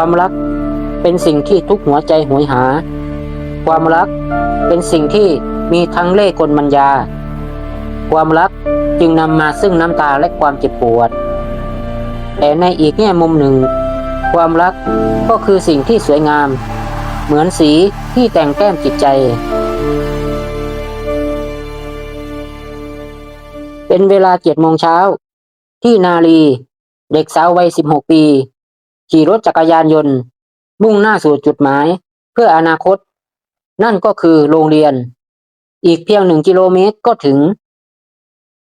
ความรักเป็นสิ่งที่ทุกหัวใจหวยหา ความรักเป็นสิ่งที่มีทั้งเล่ห์กลมัญญา ความรักจึงนำมาซึ่งน้ำตาและความเจ็บปวด แต่ในอีกแง่มุมหนึ่ง ความรักก็คือสิ่งที่สวยงาม เหมือนสีที่แต่งแก้มจิตใจ เป็นเวลาเจ็ดโมงเช้า ที่นาลี เด็กสาววัยสิบหกปี ขี่รถจักรยานยนต์ มุ่งหน้าสู่จุดหมาย เพื่ออนาคต นั่นก็คือโรงเรียน อีกเพียงหนึ่งกิโลเมตรก็ถึง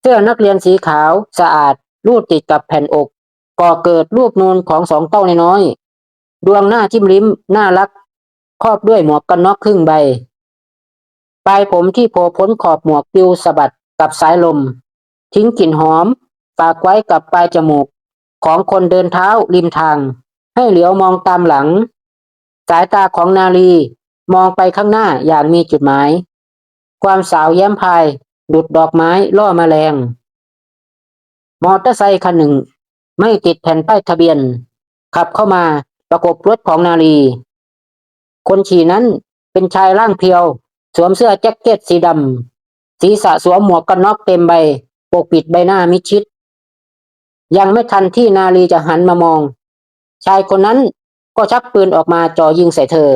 เสื้อนักเรียนสีขาวสะอาดรูดติดกับแผ่นอกก่อเกิดรูปนูนของสองเต้าน้อยดวงหน้าจิ้มลิ้มน่ารัก ครอบด้วยหมวกกันน็อกครึ่งใบ ปลายผมที่โผล่พ้นขอบหมวกปิวสะบัดกับสายลม ทิ้งกลิ่นหอม ฝากไว้กับปลายจมูก ของคนเดินเท้าริมทาง ให้เหลียวมองตามหลัง สายตาของนาลีมองไปข้างหน้าอย่างมีจุดหมาย ความสาวแย้มพายดุดดอกไม้ล่อแมลง มอเตอร์ไซค์คันหนึ่ง ไม่ติดแผ่นป้ายทะเบียน ขับเข้ามาประกบรถของนาลี คนขี่นั้นเป็นชายร่างเพียว สวมเสื้อแจ็คเก็ตสีดำศีรษะสวมหมวกกันน็อกเต็มใบ ปกปิดใบหน้ามิดชิด ยังไม่ทันที่นาลีจะหันมามอง ชายคนนั้นก็ชักปืนออกมาจ่อยิงใส่เธอ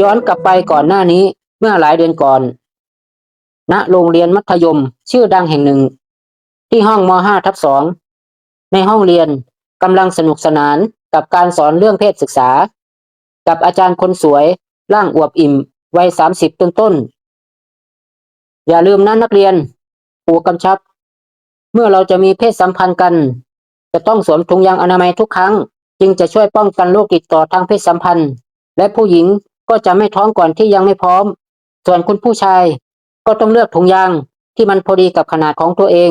ย้อนกลับไปก่อนหน้านี้เมื่อหลายเดือนก่อน ณ โรงเรียนมัธยมชื่อดังแห่งหนึ่ง ที่ห้องม .5 ทับสองในห้องเรียนกำลังสนุกสนานกับการสอนเรื่องเพศศึกษา กับอาจารย์คนสวยร่างอวบอิ่ม วัยสามสิบต้นๆอย่าลืมนะนักเรียนปู่กำชับ เมื่อเราจะมีเพศสัมพันธ์กัน จะต้องสวมถุงยางอนามัยทุกครั้ง จึงจะช่วยป้องกันโรคติดต่อทางเพศสัมพันธ์ และผู้หญิงก็จะไม่ท้องก่อนที่ยังไม่พร้อม ส่วนคุณผู้ชายก็ต้องเลือกถุงยางที่มันพอดีกับขนาดของตัวเอง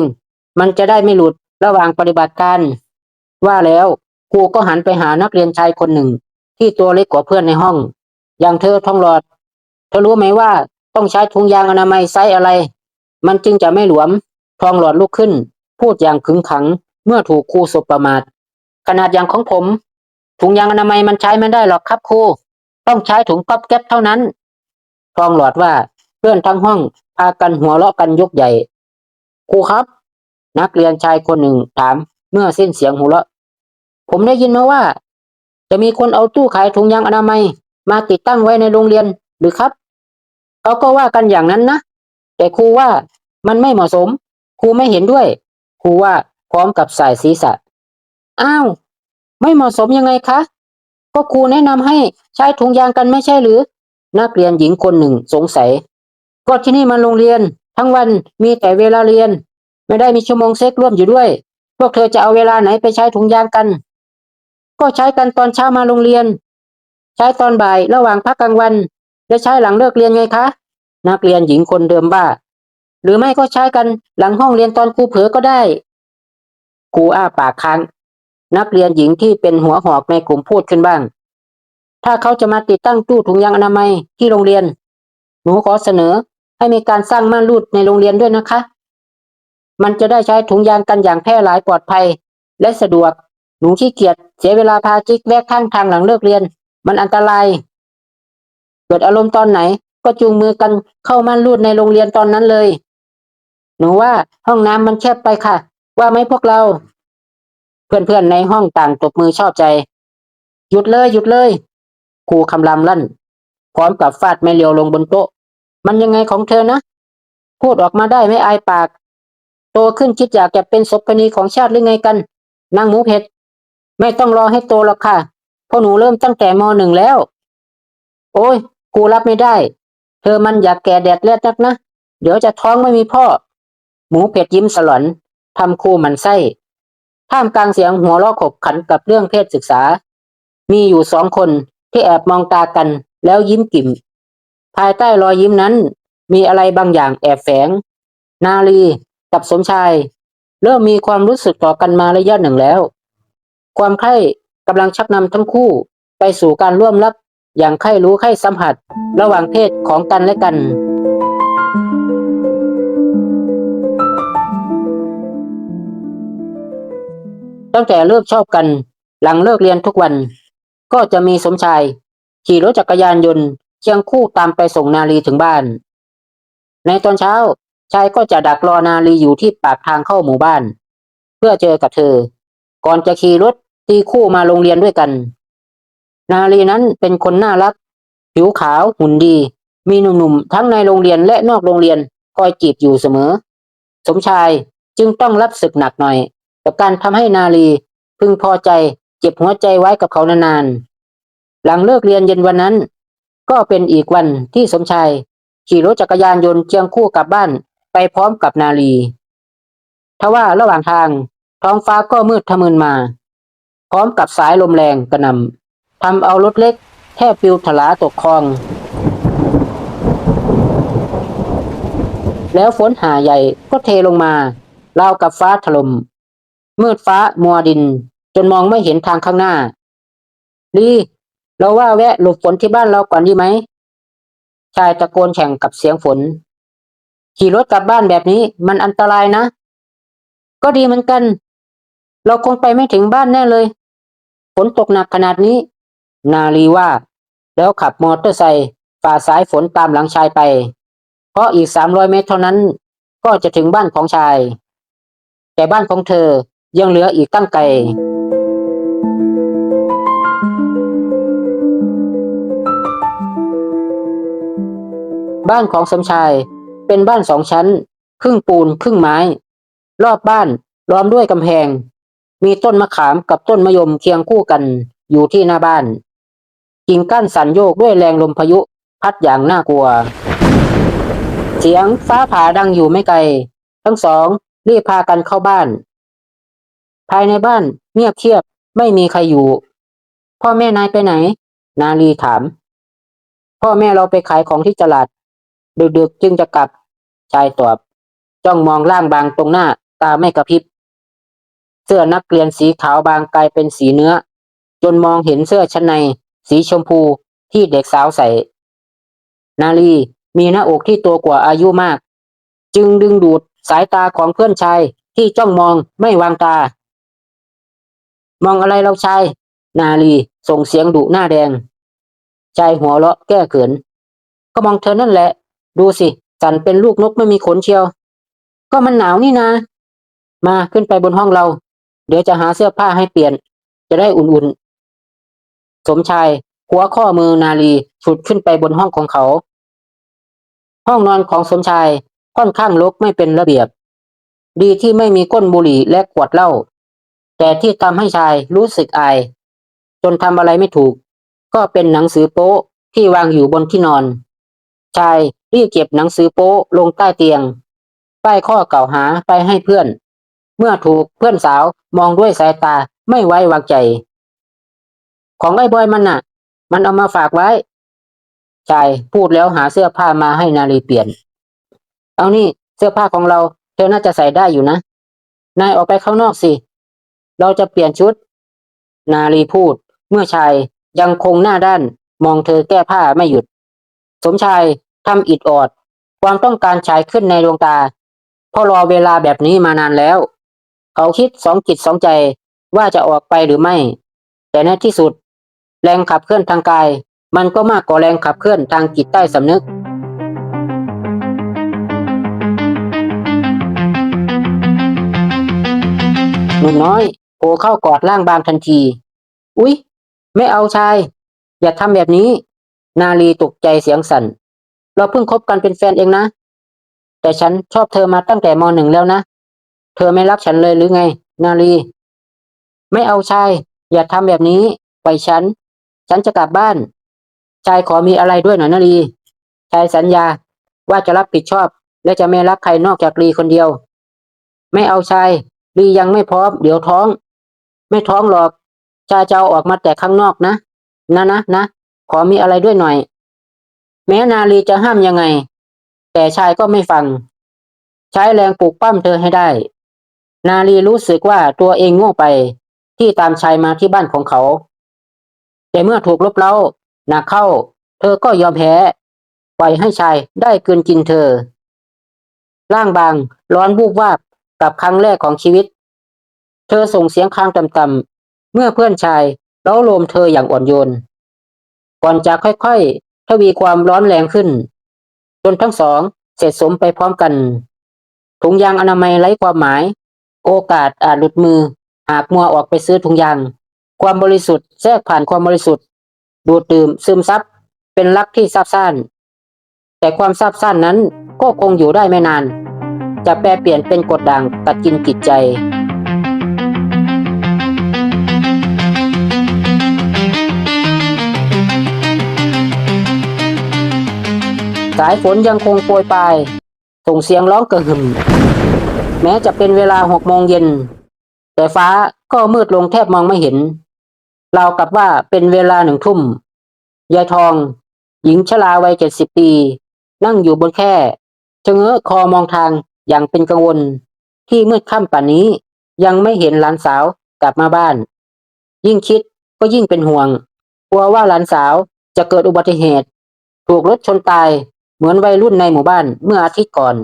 มันจะได้ไม่หลุดระหว่างปฏิบัติการ ว่าแล้วครูก็หันไปหานักเรียนชายคนหนึ่ง ที่ตัวเล็กกว่าเพื่อนในห้อง อย่างเธอทองหลอด เธอรู้ไหมว่าต้องใช้ถุงยางอนามัยไซส์อะไร มันจึงจะไม่หลวม ทองหลอดลุกขึ้น พูดอย่างขึงขัง เมื่อถูกครูสบประมาท ขนาดอย่างของผม ถุงยางอนามัยมันใช้ไม่ได้หรอกครับครู ต้องใช้ถุงก๊อบแก๊บเท่านั้น ทองหลอดว่าเพื่อนทั้งห้องพากันหัวเราะกันยกใหญ่ ครูครับ นักเรียนชายคนหนึ่งถาม เมื่อสิ้นเสียงหัวเราะ ผมได้ยินมาว่า จะมีคนเอาตู้ขายถุงยางอนามัย มาติดตั้งไว้ในโรงเรียน หรือครับเขาก็ว่ากันอย่างนั้นนะแต่ครูว่ามันไม่เหมาะสม ครูไม่เห็นด้วย ครูว่าพร้อมกับสายศีรษะอ้าวไม่เหมาะสมยังไงคะก็ครูแนะนำให้ใช้ถุงยางกันไม่ใช่หรือ นักเรียนหญิงคนหนึ่งสงสัย ก็ที่นี่มันโรงเรียน ทั้งวันมีแต่เวลาเรียน ไม่ได้มีชั่วโมงเซ็กร่วมอยู่ด้วย พวกเธอจะเอาเวลาไหนไปใช้ถุงยางกัน ก็ใช้กันตอนเช้ามาโรงเรียน ใช้ตอนบ่ายระหว่างพักกลางวัน และใช้หลังเลิกเรียนไงคะ นักเรียนหญิงคนเดิมบ้าหรือไม่ก็ใช้กันหลังห้องเรียนตอนครูเผลอก็ได้ครูอ้าปากค้าง นักเรียนหญิงที่เป็นหัวหอกในกลุ่มพูดขึ้นบ้าง ถ้าเขาจะมาติดตั้งตู้ถุงยางอนามัยที่โรงเรียน หนูขอเสนอให้มีการสร้างม่านรูดในโรงเรียนด้วยนะคะ มันจะได้ใช้ถุงยางกันอย่างแพร่หลายปลอดภัย และสะดวก หนูขี้เกียจเสียเวลาพาจิ๊กแวะข้างทางหลังเลิกเรียน มันอันตราย เกิดอารมณ์ตอนไหน ก็จูงมือกันเข้าม่านรูดในโรงเรียนตอนนั้นเลย หนูว่าห้องน้ำมันแคบไปค่ะ ว่าไหมพวกเรา เพื่อนๆในห้องต่างตบมือชอบใจ หยุดเลยหยุดเลยครูคำรามลั่น พร้อมกับฟาดไม่เลียวลงบนโต๊ะ มันยังไงของเธอนะ พูดออกมาได้ไม่อายปาก โตขึ้นคิดอยากจะเป็นศพนีของชาติหรือไงกัน นางหมูเผ็ด ไม่ต้องรอให้โตหรอกค่ะเพราะหนูเริ่มตั้งแต่มหนึ่งแล้ว โอ้ย กูรับไม่ได้ เธอมันอยากแก่แดดเลือดนักนะ เดี๋ยวจะท้องไม่มีพ่อ หมูเผ็ดยิ้มสลอนทำครูหมันไส้ท่ามกลางเสียงหัวเราะขบขันกับเรื่องเพศศึกษา มีอยู่สองคนที่แอบมองตากันแล้วยิ้มกิ่ม ภายใต้รอยยิ้มนั้น มีอะไรบางอย่างแอบแฝง นาลีกับสมชาย เริ่มมีความรู้สึกต่อกันมาระยะหนึ่งแล้ว ความใคร่กำลังชักนำทั้งคู่ไปสู่การร่วมรับ อย่างใครรู้ใครสัมผัสระหว่างเพศของกันและกัน ตั้งแต่เริ่มชอบกัน หลังเลิกเรียนทุกวัน ก็จะมีสมชาย ขี่รถจักรยานยนต์เคียงคู่ตามไปส่งนาลีถึงบ้าน ในตอนเช้าชายก็จะดักรอนาลีอยู่ที่ปากทางเข้าหมู่บ้าน เพื่อเจอกับเธอ ก่อนจะขี่รถตีคู่มาโรงเรียนด้วยกัน นาลีนั้นเป็นคนน่ารัก ผิวขาวหุ่นดี มีหนุ่มๆทั้งในโรงเรียนและนอกโรงเรียนคอยจีบอยู่เสมอ สมชายจึงต้องรับศึกหนักหน่อยกับการทำให้นาลีพึงพอใจเจ็บหัวใจไว้กับเขานานๆ หลังเลิกเรียนเย็นวันนั้น ก็เป็นอีกวันที่สมชายขี่รถจักรยานยนต์เคียงคู่กลับบ้านไปพร้อมกับนาลีทว่าระหว่างทางท้องฟ้าก็มืดทะมึนมา พร้อมกับสายลมแรงกระหน่ำ ทำเอารถเล็กแทบปิวถลาตกคลอง แล้วฝนหาใหญ่ก็เทลงมาราวกับฟ้าถลม่มมืดฟ้ามัวดิน จนมองไม่เห็นทางข้างหน้าลีเราว่าแวะหลบฝนที่บ้านเราก่อนดีไหม ชายตะโกนแข่งกับเสียงฝน ขี่รถกลับบ้านแบบนี้มันอันตรายนะ ก็ดีเหมือนกัน เราคงไปไม่ถึงบ้านแน่เลย ฝนตกหนักขนาดนี้ นาลีว่า แล้วขับมอเตอร์ไซค์ฝ่าสายฝนตามหลังชายไป เพราะอีกสามร้อยเมตรเท่านั้น ก็จะถึงบ้านของชาย แต่บ้านของเธอยังเหลืออีกตั้งไกลบ้านของสมชายเป็นบ้านสองชั้น ครึ่งปูนครึ่งไม้ รอบบ้านล้อมด้วยกำแพง มีต้นมะขามกับต้นมะยมเคียงคู่กันอยู่ที่หน้าบ้าน กิ่งก้านสันโยกด้วยแรงลมพายุ พัดอย่างน่ากลัว เสียงฟ้าผ่าดังอยู่ไม่ไกล ทั้งสองรีบพากันเข้าบ้าน ภายในบ้านเงียบเชียบไม่มีใครอยู่ พ่อแม่นายไปไหน นาลีถาม พ่อแม่เราไปขายของที่ตลาด ดึกๆจึงจะกลับ ชายตอบ จ้องมองร่างบางตรงหน้า ตาไม่กระพริบ เสื้อนักเรียนสีขาวบางกลายเป็นสีเนื้อ จนมองเห็นเสื้อชั้นใน สีชมพูที่เด็กสาวใส่ นาลีมีหน้าอกที่โตกว่าอายุมาก จึงดึงดูดสายตาของเพื่อนชายที่จ้องมองไม่วางตา มองอะไรเราชาย นาลีส่งเสียงดุหน้าแดง ชายหัวเราะแก้เขิน ก็มองเธอนั่นแหละ ดูสิสันเป็นลูกนกไม่มีขนเชียว ก็มันหนาวนี่นามาขึ้นไปบนห้องเรา เดี๋ยวจะหาเสื้อผ้าให้เปลี่ยน จะได้อุ่น สมชายหัวข้อมือนาลีฉุดขึ้นไปบนห้องของเขา ห้องนอนของสมชายค่อนข้างรกไม่เป็นระเบียบ ดีที่ไม่มีก้นบุหรี่และขวดเหล้าแต่ที่ทำให้ชายรู้สึกอาย จนทำอะไรไม่ถูก ก็เป็นหนังสือโป๊ที่วางอยู่บนที่นอน ชายรีบเก็บหนังสือโป๊ลงใต้เตียง ป้ายข้อเก่าหาไปให้เพื่อน เมื่อถูกเพื่อนสาวมองด้วยสายตาไม่ไว้วางใจ ของไอ้บอยมันน่ะ มันเอามาฝากไว้ชายพูดแล้วหาเสื้อผ้ามาให้นาลีเปลี่ยน เอานี่เสื้อผ้าของเรา เธอน่าจะใส่ได้อยู่นะ นายออกไปข้างนอกสิ เราจะเปลี่ยนชุด นาลีพูด เมื่อชายยังคงหน้าด้าน มองเธอแก้ผ้าไม่หยุด สมชายทำอิดออด ความต้องการชายขึ้นในดวงตาเพราะรอเวลาแบบนี้มานานแล้ว เขาคิดสองจิตสองใจว่าจะออกไปหรือไม่ แต่ในที่สุด แรงขับเคลื่อนทางกาย มันก็มากกว่าแรงขับเคลื่อนทางจิตใต้สำนึก หนุ่มน้อยโผล่เข้ากอดร่างบางทันที อุ๊ย ไม่เอาชาย อย่าทำแบบนี้ นาลีตกใจเสียงสั่น เราเพิ่งคบกันเป็นแฟนเองนะ แต่ฉันชอบเธอมาตั้งแต่มหนึ่งแล้วนะ เธอไม่รักฉันเลยหรือไง นาลี ไม่เอาชาย อย่าทำแบบนี้ ไปฉัน ฉันจะกลับบ้าน ชายขอมีอะไรด้วยหน่อยนาลีชายสัญญาว่าจะรับผิดชอบ และจะไม่รักใครนอกจากลีคนเดียว ไม่เอาชายลียังไม่พร้อมเดี๋ยวท้อง ไม่ท้องหรอกชายจะเอาออกมาแต่ข้างนอกนะนะนะนะขอมีอะไรด้วยหน่อย แม้นาลีจะห้ามยังไง แต่ชายก็ไม่ฟัง ใช้แรงปลุกปั้มเธอให้ได้ นาลีรู้สึกว่าตัวเองโง่ไปที่ตามชายมาที่บ้านของเขา แต่เมื่อถูกลบเล้าหนักเข้า เธอก็ยอมแพ้ปล่อยให้ชายได้กลืนกินเธอ ร่างบางร้อนบูบวาบกับครั้งแรกของชีวิต เธอส่งเสียงคางต่ำๆเมื่อเพื่อนชายเล้าโลมเธออย่างอ่อนโยน ก่อนจะค่อยๆทวีความร้อนแรงขึ้น จนทั้งสองเสร็จสมไปพร้อมกัน ถุงยางอนามัยไร้ความหมาย โอกาสอาจหลุดมือ หากมัวออกไปซื้อถุงยาง ความบริสุทธิ์แทรกผ่านความบริสุทธิ์ ดูดดื่มซึมซับเป็นรักที่ซับซ่าน แต่ความซับซ่านนั้นก็คงอยู่ได้ไม่นาน จะแปรเปลี่ยนเป็นกดด่างกัดกินจิตใจสายฝนยังคงโปรยปลายส่งเสียงร้องกระหึ่ม แม้จะเป็นเวลาหกโมงเย็น แต่ฟ้าก็มืดลงแทบมองไม่เห็น ราวกับว่าเป็นเวลาหนึ่งทุ่ม ยายทอง หญิงชราวัยเจ็ดสิบปี นั่งอยู่บนแค่ชะเง้อคอมองทางอย่างเป็นกังวล ที่มืดค่ำป่านนี้ยังไม่เห็นหลานสาวกลับมาบ้าน ยิ่งคิดก็ยิ่งเป็นห่วง กลัวว่าหลานสาวจะเกิดอุบัติเหตุ ถูกรถชนตายเหมือนวัยรุ่นในหมู่บ้านเมื่ออาทิตย์ก่อน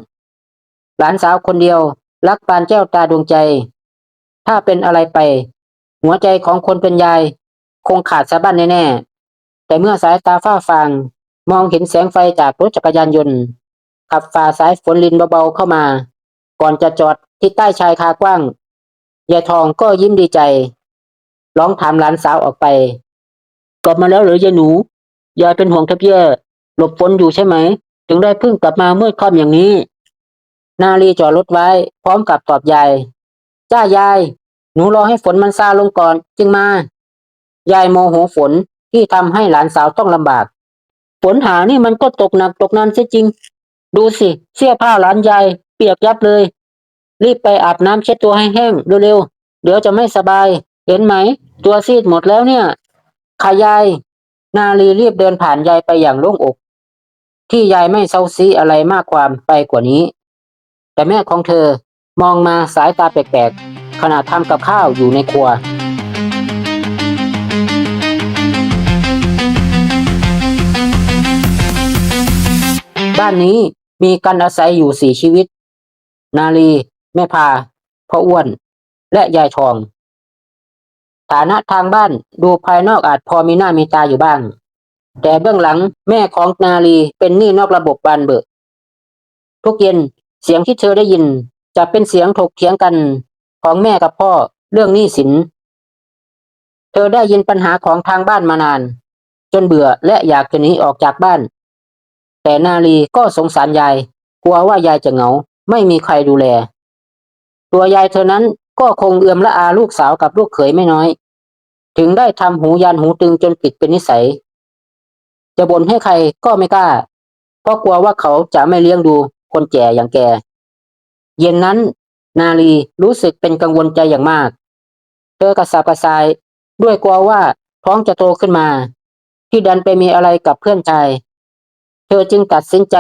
หลานสาวคนเดียวรักปานแก้วตาดวงใจ ถ้าเป็นอะไรไป หัวใจของคนเป็นยาย คงขาดสะบั้นแน่ๆ แต่เมื่อสายตาฝ้าฟาง มองเห็นแสงไฟจากรถจักรยานยนต์ ขับฝ่าสายฝนลินเบาๆเข้ามา ก่อนจะจอดที่ใต้ชายคากว้างยายทองก็ยิ้มดีใจ ร้องถามหลานสาวออกไป กลับมาแล้วหรือยายหนู ยายเป็นห่วงแทบแย่หลบฝนอยู่ใช่ไหมถึงได้เพิ่งกลับมาเมื่อค่ำอย่างนี้ นาลีจอดรถไว้ พร้อมกับตอบยาย จ้ายาย หนูรอให้ฝนมันซาลงก่อน จึงมา ยายโมโหฝนที่ทำให้หลานสาวต้องลำบาก ฝนหานี่มันก็ตกหนักตกนานเสียจริง ดูสิ เสื้อผ้าหลานยายเปียกยับเลย รีบไปอาบน้ำเช็ดตัวให้แห้งเร็วๆเดี๋ยวจะไม่สบาย เห็นไหม ตัวซีดหมดแล้วเนี่ยค่ะยาย นาลีรีบเดินผ่านยายไปอย่างโล่งอก ที่ยายไม่เซาซีอะไรมากความไปกว่านี้ แต่แม่ของเธอมองมาสายตาแปลกๆ ขณะทำกับข้าวอยู่ในครัว บ้านนี้มีกันอาศัยอยู่สี่ชีวิต นาลี แม่พา พ่ออ้วน และยายทอง ฐานะทางบ้านดูภายนอกอาจพอมีหน้ามีตาอยู่บ้าง แต่เบื้องหลังแม่ของนาลีเป็นหนี้นอกระบบบานเบิกทุกเย็นเสียงที่เธอได้ยินจะเป็นเสียงถกเถียงกัน ของแม่กับพ่อเรื่องหนี้สิน เธอได้ยินปัญหาของทางบ้านมานาน จนเบื่อและอยากจะหนีออกจากบ้าน แต่นาลีก็สงสารยาย กลัวว่ายายจะเหงา ไม่มีใครดูแล ตัวยายเธอนั้นก็คงเอื้อมละอาลูกสาวกับลูกเขยไม่น้อย ถึงได้ทำหูยันหูตึงจนปิดเป็นนิสัย จะบ่นให้ใครก็ไม่กล้าเพราะกลัวว่าเขาจะไม่เลี้ยงดูคนแก่อย่างแก เย็นนั้น นาลีรู้สึกเป็นกังวลใจอย่างมาก เธอกระสับกระส่าย ด้วยกลัวว่าท้องจะโตขึ้นมา ที่ดันไปมีอะไรกับเพื่อนชาย เธอจึงตัดสินใจ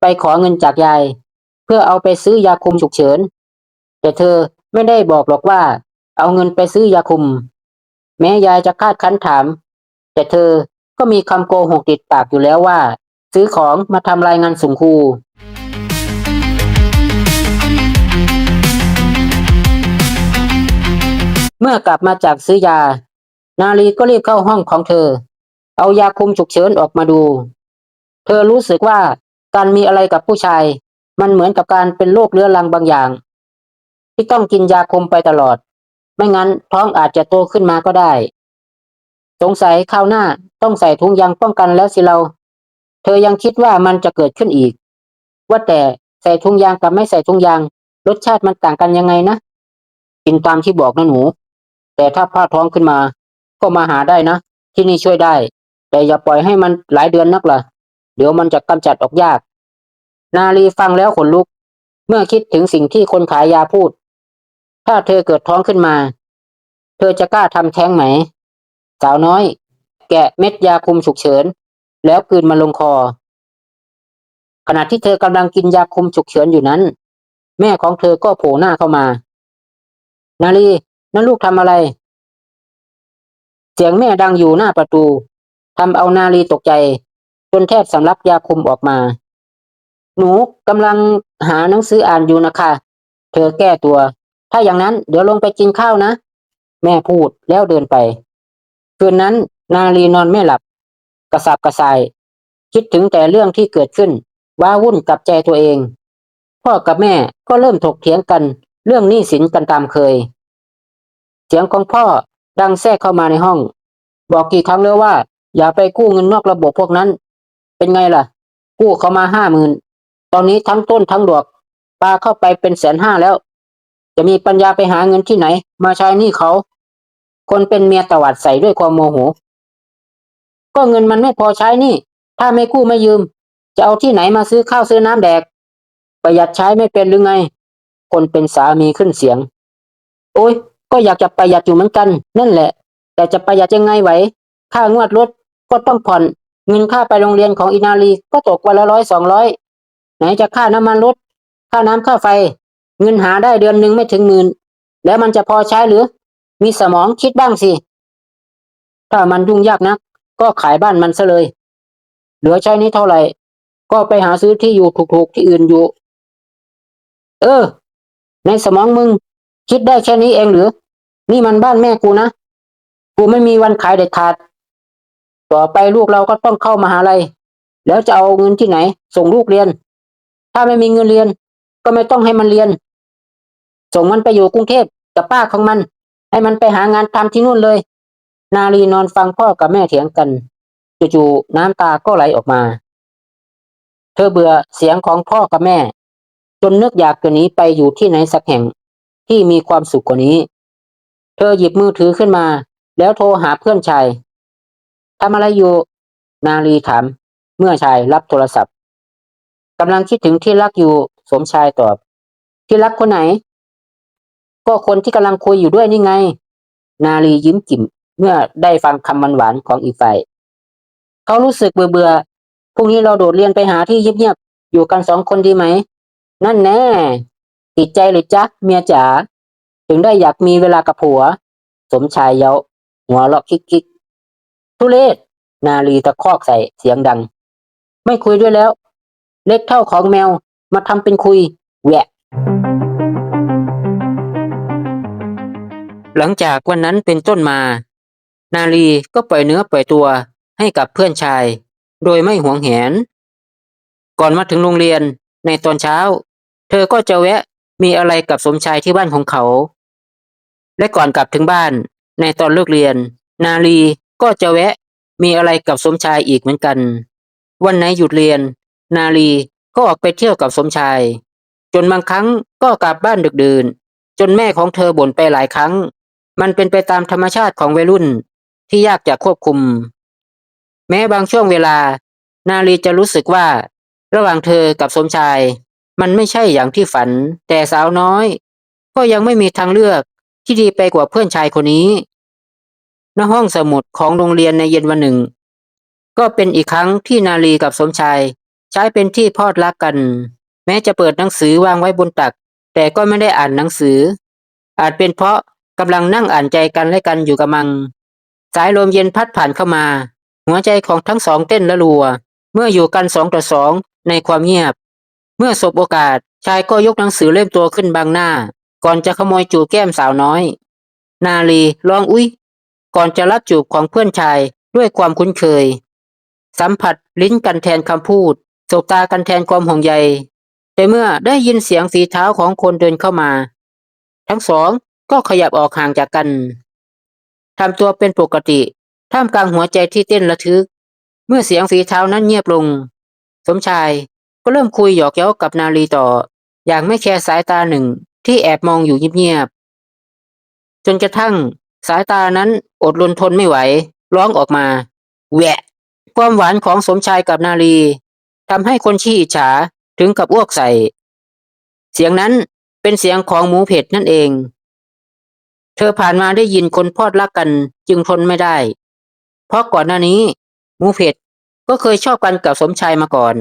ไปขอเงินจากยาย เพื่อเอาไปซื้อยาคุมฉุกเฉิน แต่เธอไม่ได้บอกหรอกว่า เอาเงินไปซื้อยาคุม แม้ยายจะคาดคั้นถาม แต่เธอก็มีคำโกหกติดปากอยู่แล้วว่า ซื้อของมาทำรายงานส่งครู เมื่อกลับมาจากซื้อยา นาลีก็รีบเข้าห้องของเธอ เอายาคุมฉุกเฉินออกมาดู เธอรู้สึกว่าการมีอะไรกับผู้ชาย มันเหมือนกับการเป็นโรคเรื้อรังบางอย่าง ที่ต้องกินยาคุมไปตลอด ไม่งั้นท้องอาจจะโตขึ้นมาก็ได้ สงสัยคราวหน้าต้องใส่ถุงยางป้องกันแล้วสิเรา เธอยังคิดว่ามันจะเกิดขึ้นอีก ว่าแต่ใส่ถุงยางกับไม่ใส่ถุงยาง รสชาติมันต่างกันยังไงนะกินตามที่บอกนะหนู แต่ถ้าพลาดท้องขึ้นมา ก็มาหาได้นะ ที่นี่ช่วยได้ แต่อย่าปล่อยให้มันหลายเดือนนักล่ะ เดี๋ยวมันจะกำจัดออกยาก นาลีฟังแล้วขนลุก เมื่อคิดถึงสิ่งที่คนขายยาพูด ถ้าเธอเกิดท้องขึ้นมา เธอจะกล้าทำแท้งไหม สาวน้อย แกะเม็ดยาคุมฉุกเฉิน แล้วกืนมันลงคอ ขณะที่เธอกำลังกินยาคุมฉุกเฉินอยู่นั้น แม่ของเธอก็โผล่หน้าเข้ามา นาลี นั่นลูกทำอะไร เสียงแม่ดังอยู่หน้าประตูทำเอานาลีตกใจ จนแทบสำลักยาคุมออกมา หนูกำลังหาหนังสืออ่านอยู่นะคะ เธอแก้ตัว ถ้าอย่างนั้นเดี๋ยวลงไปกินข้าวนะ แม่พูดแล้วเดินไป คืนนั้นนาลีนอนไม่หลับ กระสับกระส่าย คิดถึงแต่เรื่องที่เกิดขึ้น ว้าวุ่นกับใจตัวเอง พ่อกับแม่ก็เริ่มถกเถียงกัน เรื่องหนี้สินกันตามเคย เสียงของพ่อดังแทรกเข้ามาในห้อง บอกกี่ครั้งแล้วว่า อย่าไปกู้เงินนอกระบบพวกนั้น เป็นไงล่ะ กู้เขามาห้าหมื่นตอนนี้ทั้งต้นทั้งดอกปลาเข้าไปเป็นแสนห้าแล้ว จะมีปัญญาไปหาเงินที่ไหน มาใช้หนี้เขา คนเป็นเมียตวาดใส่ด้วยความโมโหก็เงินมันไม่พอใช้นี่ ถ้าไม่กู้ไม่ยืม จะเอาที่ไหนมาซื้อข้าวซื้อน้ำแดก ประหยัดใช้ไม่เป็นหรือไง คนเป็นสามีขึ้นเสียง โอ้ย ก็อยากจะประหยัดอยู่เหมือนกัน นั่นแหละ แต่จะประหยัดยังไงไหว ค่างวดรถก็ต้องผ่อน เงินค่าไปโรงเรียนของอินาลีก็ตกวันละร้อยสองร้อยไหนจะค่าน้ำมันรถ ค่าน้ำค่าไฟ เงินหาได้เดือนหนึ่งไม่ถึงหมื่น แล้วมันจะพอใช้หรือ มีสมองคิดบ้างสิ ถ้ามันยุ่งยากนัก ก็ขายบ้านมันซะเลย เหลือใช้นี้เท่าไหร่ ก็ไปหาซื้อที่อยู่ถูกๆที่อื่นอยู่ เออ ในสมองมึง คิดได้แค่นี้เองหรือ นี่มันบ้านแม่กูนะ กูไม่มีวันขายเด็ดขาด ต่อไปลูกเราก็ต้องเข้ามาหาลัย แล้วจะเอาเงินที่ไหน ส่งลูกเรียน ถ้าไม่มีเงินเรียน ก็ไม่ต้องให้มันเรียน ส่งมันไปอยู่กรุงเทพกับป้าของมัน ให้มันไปหางานทำที่นู่นเลย นาลีนอนฟังพ่อกับแม่เถียงกัน จู่ๆน้ำตาก็ไหลออกมา เธอเบื่อเสียงของพ่อกับแม่ จนนึกอยากจะหนีไปอยู่ที่ไหนสักแห่ง ที่มีความสุขกว่านี้ เธอหยิบมือถือขึ้นมา แล้วโทรหาเพื่อนชายทำอะไรอยู่ นาลีถาม เมื่อชายรับโทรศัพท์กำลังคิดถึงที่รักอยู่ สมชายตอบ ที่รักคนไหน ก็คนที่กำลังคุยอยู่ด้วยนี่ไง นาลียิ้มกิ่ม เมื่อได้ฟังคำหวานๆของอีกฝ่ายเขารู้สึกเบื่อเบื่อๆพรุ่งนี้เราโดดเรียนไปหาที่เงียบๆอยู่กันสองคนดีไหม นั่นแน่ ติดใจเลยจ๊ะเมียจ๋าถึงได้อยากมีเวลากับผัว สมชายเย้าหัวเราะคิกคิกทุเรศ นาลีตะคอกใส่เสียงดัง ไม่คุยด้วยแล้ว เล็กเท่าของแมวมาทำเป็นคุยแหวะ หลังจากวันนั้นเป็นต้นมา นาลีก็ปล่อยเนื้อปล่อยตัวให้กับเพื่อนชาย โดยไม่หวงแหน ก่อนมาถึงโรงเรียนในตอนเช้า เธอก็จะแวะ มีอะไรกับสมชายที่บ้านของเขา และก่อนกลับถึงบ้าน ในตอนเลิกเรียน นาลีก็จะแวะ มีอะไรกับสมชายอีกเหมือนกัน วันไหนหยุดเรียน นาลีก็ออกไปเที่ยวกับสมชาย จนบางครั้งก็กลับบ้านดึกดื่น จนแม่ของเธอบ่นไปหลายครั้ง มันเป็นไปตามธรรมชาติของวัยรุ่นที่ยากจะควบคุม แม้บางช่วงเวลา นาลีจะรู้สึกว่า ระหว่างเธอกับสมชาย มันไม่ใช่อย่างที่ฝัน แต่สาวน้อย ก็ยังไม่มีทางเลือกที่ดีไปกว่าเพื่อนชายคนนี้ณห้องสมุดของโรงเรียนในเย็นวันหนึ่ง ก็เป็นอีกครั้งที่นาลีกับสมชาย ใช้เป็นที่พอดรักกัน แม้จะเปิดหนังสือวางไว้บนตัก แต่ก็ไม่ได้อ่านหนังสือ อาจเป็นเพราะกำลังนั่งอ่านใจกันและกันอยู่กับมัง สายลมเย็นพัดผ่านเข้ามา หัวใจของทั้งสองเต้นละรัว เมื่ออยู่กันสองต่อสองในความเงียบ เมื่อสบโอกาสชายก็ยกหนังสือเล่มตัวขึ้นบางหน้า ก่อนจะขโมยจูบแก้มสาวน้อย นาลีลองอุ้ยก่อนจะรับจูบของเพื่อนชายด้วยความคุ้นเคย สัมผัสลิ้นกันแทนคำพูด สบตากันแทนความห่วงใย แต่เมื่อได้ยินเสียงฝีเท้าของคนเดินเข้ามา ทั้งสองก็ขยับออกห่างจากกันทำตัวเป็นปกติ ท่ามกลางหัวใจที่เต้นระทึก เมื่อเสียงฝีเท้านั้นเงียบลง สมชาย ก็เริ่มคุยหยอกเย้ากับนาลีต่อ อย่างไม่แคร์สายตาหนึ่งที่แอบมองอยู่เงียบๆจนกระทั่งสายตานั้นอดรนทนไม่ไหว ร้องออกมาแหวะ ความหวานของสมชายกับนาลีทำให้คนชี้อิจฉาถึงกับอ้วกใส่ เสียงนั้นเป็นเสียงของหมูเผ็ดนั่นเอง เธอผ่านมาได้ยินคนพอดรักกันจึงทนไม่ได้ เพราะก่อนหน้านี้หมูเผ็ดก็เคยชอบกันกับสมชายมาก่อน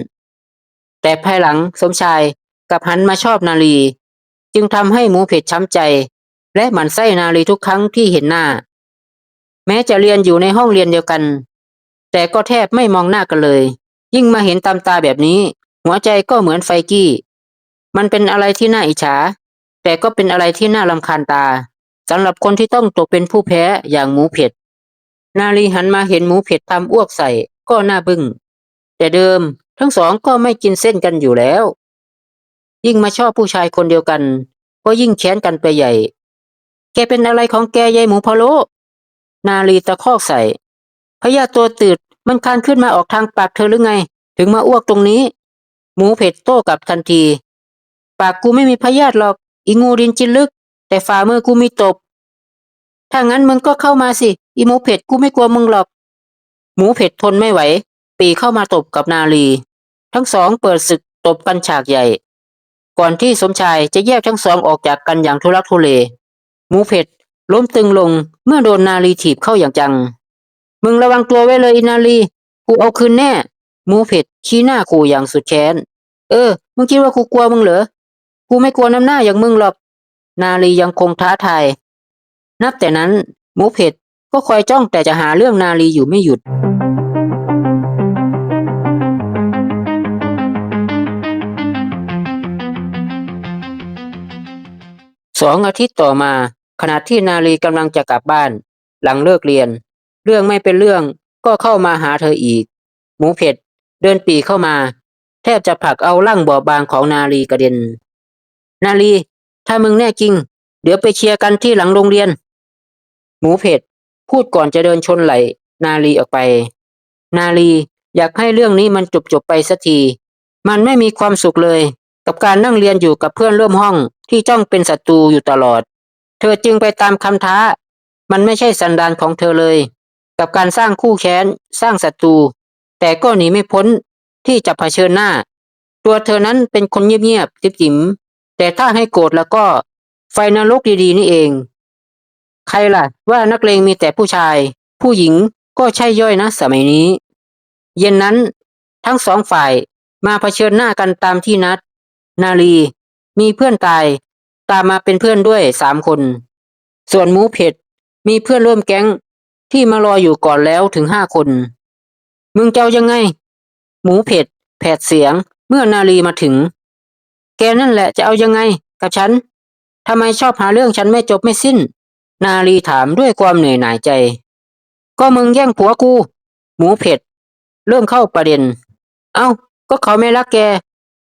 แต่ภายหลังสมชายกับหันมาชอบนาลี จึงทำให้หมูเผ็ดช้ำใจ และหมั่นไส้นาลีทุกครั้งที่เห็นหน้า แม้จะเรียนอยู่ในห้องเรียนเดียวกัน แต่ก็แทบไม่มองหน้ากันเลย ยิ่งมาเห็นตามตาแบบนี้ หัวใจก็เหมือนไฟกี้ มันเป็นอะไรที่น่าอิจฉา แต่ก็เป็นอะไรที่น่ารำคาญตาสำหรับคนที่ต้องตกเป็นผู้แพ้อย่างหมูเผ็ด นาลีหันมาเห็นหมูเผ็ดทำอ้วกใส่ก็น่าบึง้งแต่เดิม ทั้งสองก็ไม่กินเส้นกันอยู่แล้ว ยิ่งมาชอบผู้ชายคนเดียวกัน ก็ยิ่งแค้นกันไปใหญ่ แกเป็นอะไรของแกยายหมูพะโลนาลีตะคอกใส่พยาตัวตืดมันคลานขึ้นมาออกทางปากเธอหรือไง ถึงมาอ้วกตรงนี้ หมูเผ็ดโต้กลับทันที ปากกูไม่มีพยาธิหรอก อีงูดินจินลึก แต่ฝ่ามือกูมีตบ ถ้างั้นมึงก็เข้ามาสิ อีหมูเผ็ดกูไม่กลัวมึงหรอก หมูเผ็ดทนไม่ไหว ปีเข้ามาตบกับนาลี ทั้งสองเปิดศึกตบกันฉากใหญ่ ก่อนที่สมชายจะแยกทั้งสองออกจากกันอย่างทุลักทุเล หมูเผ็ดล้มตึงลงเมื่อโดนนาลีถีบเข้าอย่างจัง มึงระวังตัวไว้เลยอินาลี กูเอาคืนแน่ หมูเผ็ดชี้หน้ากูอย่างสุดแค้น เออ มึงคิดว่ากูกลัวมึงเหรอ กูไม่กลัวน้ำหน้าอย่างมึงหรอก นาลียังคงท้าทาย นับแต่นั้นหมูเผ็ดก็คอยจ้องแต่จะหาเรื่องนาลีอยู่ไม่หยุด สองอาทิตย์ต่อมา ขณะที่นาลีกำลังจะกลับบ้าน หลังเลิกเรียน เรื่องไม่เป็นเรื่องก็เข้ามาหาเธออีก หมูเผ็ด เดินปีเข้ามา แทบจะผลักเอาร่างบอบบางของนาลีกระเด็น นาลี ถ้ามึงแน่จริง เดี๋ยวไปเคลียร์กันที่หลังโรงเรียน หมูเผ็ด พูดก่อนจะเดินชนไหล นาลีออกไป นาลีอยากให้เรื่องนี้มันจบจบๆไปสักที มันไม่มีความสุขเลย กับการนั่งเรียนอยู่กับเพื่อนร่วมห้องที่จ้องเป็นศัตรูอยู่ตลอด เธอจึงไปตามคำท้า มันไม่ใช่สันดานของเธอเลย กับการสร้างคู่แค้น สร้างศัตรู แต่ก็หนีไม่พ้นที่จะเผชิญหน้า ตัวเธอนั้นเป็นคนเงียบๆจิ๋มๆแต่ถ้าให้โกรธแล้วก็ไฟนรกดีๆนี่เอง ใครล่ะ ว่านักเลงมีแต่ผู้ชาย ผู้หญิงก็ใช่ย่อยนะสมัยนี้ เย็นนั้นทั้งสองฝ่ายมาเผชิญหน้ากันตามที่นัด นาลี มีเพื่อนตาย ตามมาเป็นเพื่อนด้วยสามคน ส่วนหมูเผ็ด มีเพื่อนร่วมแก๊งที่มารออยู่ก่อนแล้วถึงห้าคน มึงเจ้ายังไง หมูเผ็ด แผดเสียง เมื่อนาลีมาถึง แกนั่นแหละจะเอายังไง กับฉันทำไมชอบหาเรื่องฉันไม่จบไม่สิ้น นาลีถามด้วยความเหนื่อยหน่ายใจ ก็มึงแย่งผัวกู หมูเผ็ด เริ่มเข้าประเด็น เอ้า ก็เขาไม่รักแก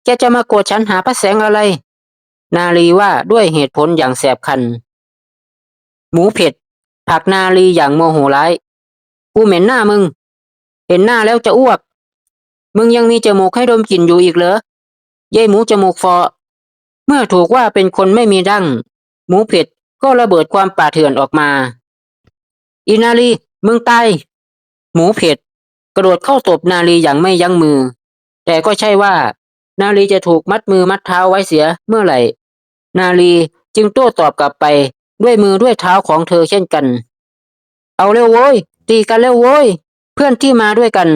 แกจะมาโกรธฉันหาพระแสงอะไร นาลีว่าด้วยเหตุผลอย่างแสบคัน หมูเผ็ดผักนาลีอย่างโมโหร้าย กูเหม็นหน้ามึง เห็นหน้าแล้วจะอ้วก มึงยังมีจมูกให้ดมกลิ่นอยู่อีกเหรอยายหมูจมูกฟอ เมื่อถูกว่าเป็นคนไม่มีดั้ง หมูเผ็ดก็ระเบิดความป่าเถื่อนออกมาอีนาลีมึงตาย หมูเผ็ด กระโดดเข้าตบนาลีอย่างไม่ยั้งมือ แต่ก็ใช่ว่า นาลีจะถูกมัดมือมัดเท้าไว้เสียเมื่อไหร่ นาลีจึงโต้ตอบกลับไปด้วยมือด้วยเท้าของเธอเช่นกัน เอาเร็วโว้ย ตีกันเร็วโว้ย เพื่อนที่มาด้วยกัน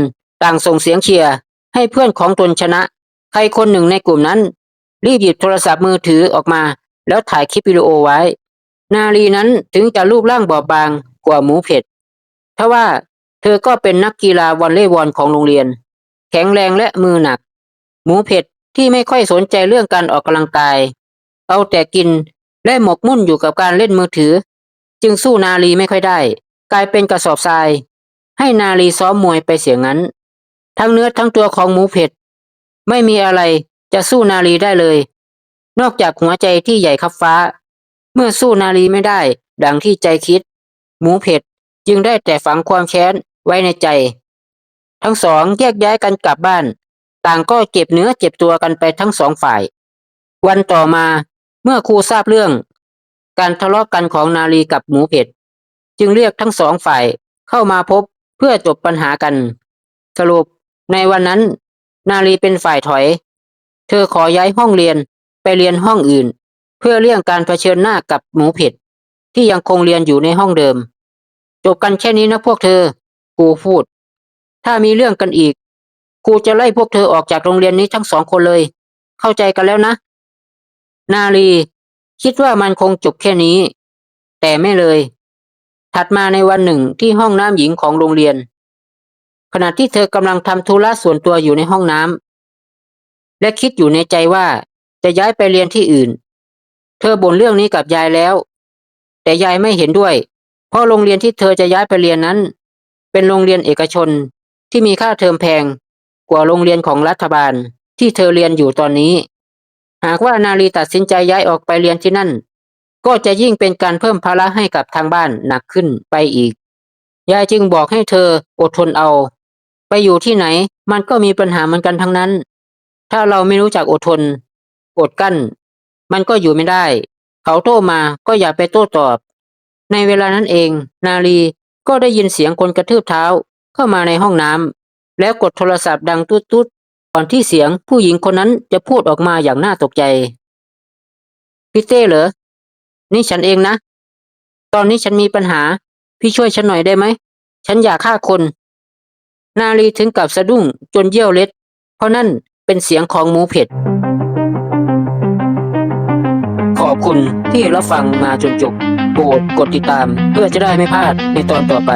ต่างส่งเสียงเชียร์ให้เพื่อนของตนชนะ ใครคนหนึ่งในกลุ่มนั้น รีบหยิบโทรศัพท์มือถือออกมา แล้วถ่ายคลิปวิดีโอไว้ นาลีนั้นถึงจะรูปร่างบอบบางกว่าหมูเผ็ดทว่าเธอก็เป็นนักกีฬาวอลเลย์บอลของโรงเรียน แข็งแรงและมือหนัก หมูเผ็ด ที่ไม่ค่อยสนใจเรื่องการออกกำลังกาย เอาแต่กินและหมกมุ่นอยู่กับการเล่นมือถือ จึงสู้นาลีไม่ค่อยได้ กลายเป็นกระสอบทราย ให้นาลีซ้อมมวยไปเสียงั้น ทั้งเนื้อทั้งตัวของหมูเผ็ด ไม่มีอะไรจะสู้นาลีได้เลย นอกจากหัวใจที่ใหญ่คับฟ้า เมื่อสู้นาลีไม่ได้ ดังที่ใจคิด หมูเผ็ดจึงได้แต่ฝังความแค้นไว้ในใจ ทั้งสองแยกย้ายกันกลับบ้าน ต่างก็เจ็บเนื้อเจ็บตัวกันไปทั้งสองฝ่าย วันต่อมาเมื่อครูทราบเรื่อง การทะเลาะกันของนาลีกับหมูเผ็ด จึงเรียกทั้งสองฝ่ายเข้ามาพบเพื่อจบปัญหากัน สรุปในวันนั้น นาลีเป็นฝ่ายถอย เธอขอย้ายห้องเรียนไปเรียนห้องอื่น เพื่อเลี่ยงการเผชิญหน้ากับหมูเผ็ด ที่ยังคงเรียนอยู่ในห้องเดิม จบกันแค่นี้นะพวกเธอ กูพูด ถ้ามีเรื่องกันอีก ครูจะไล่พวกเธอออกจากโรงเรียนนี้ทั้งสองคนเลย เข้าใจกันแล้วนะ นาลีคิดว่ามันคงจบแค่นี้ แต่ไม่เลย ถัดมาในวันหนึ่งที่ห้องน้ำหญิงของโรงเรียน ขณะที่เธอกำลังทำธุระส่วนตัวอยู่ในห้องน้ำและคิดอยู่ในใจว่าจะย้ายไปเรียนที่อื่น เธอบ่นเรื่องนี้กับยายแล้ว แต่ยายไม่เห็นด้วย เพราะโรงเรียนที่เธอจะย้ายไปเรียนนั้น เป็นโรงเรียนเอกชนที่มีค่าเทอมแพง กว่าโรงเรียนของรัฐบาลที่เธอเรียนอยู่ตอนนี้ หากว่านาลีตัดสินใจย้ายออกไปเรียนที่นั่น ก็จะยิ่งเป็นการเพิ่มภาระให้กับทางบ้านหนักขึ้นไปอีก ยายจึงบอกให้เธออดทนเอา ไปอยู่ที่ไหนมันก็มีปัญหาเหมือนกันทั้งนั้น ถ้าเราไม่รู้จักอดทน อดกั้น มันก็อยู่ไม่ได้ เขาโต้มาก็อย่าไปโต้ตอบ ในเวลานั้นเอง นาลีก็ได้ยินเสียงคนกระทืบเท้าเข้ามาในห้องน้ำ แล้วกดโทรศัพท์ดังตุ๊ดๆก่อนที่เสียงผู้หญิงคนนั้นจะพูดออกมาอย่างน่าตกใจ พี่เต้เหรอ นี่ฉันเองนะ ตอนนี้ฉันมีปัญหา พี่ช่วยฉันหน่อยได้ไหม ฉันอยากฆ่าคน นาลีถึงกับสะดุ้งจนเยี่ยวเล็ด เพราะนั่นเป็นเสียงของหมูเผ็ด ขอบคุณที่รับฟังมาจนจบ โปรดกดติดตามเพื่อจะได้ไม่พลาดในตอนต่อไป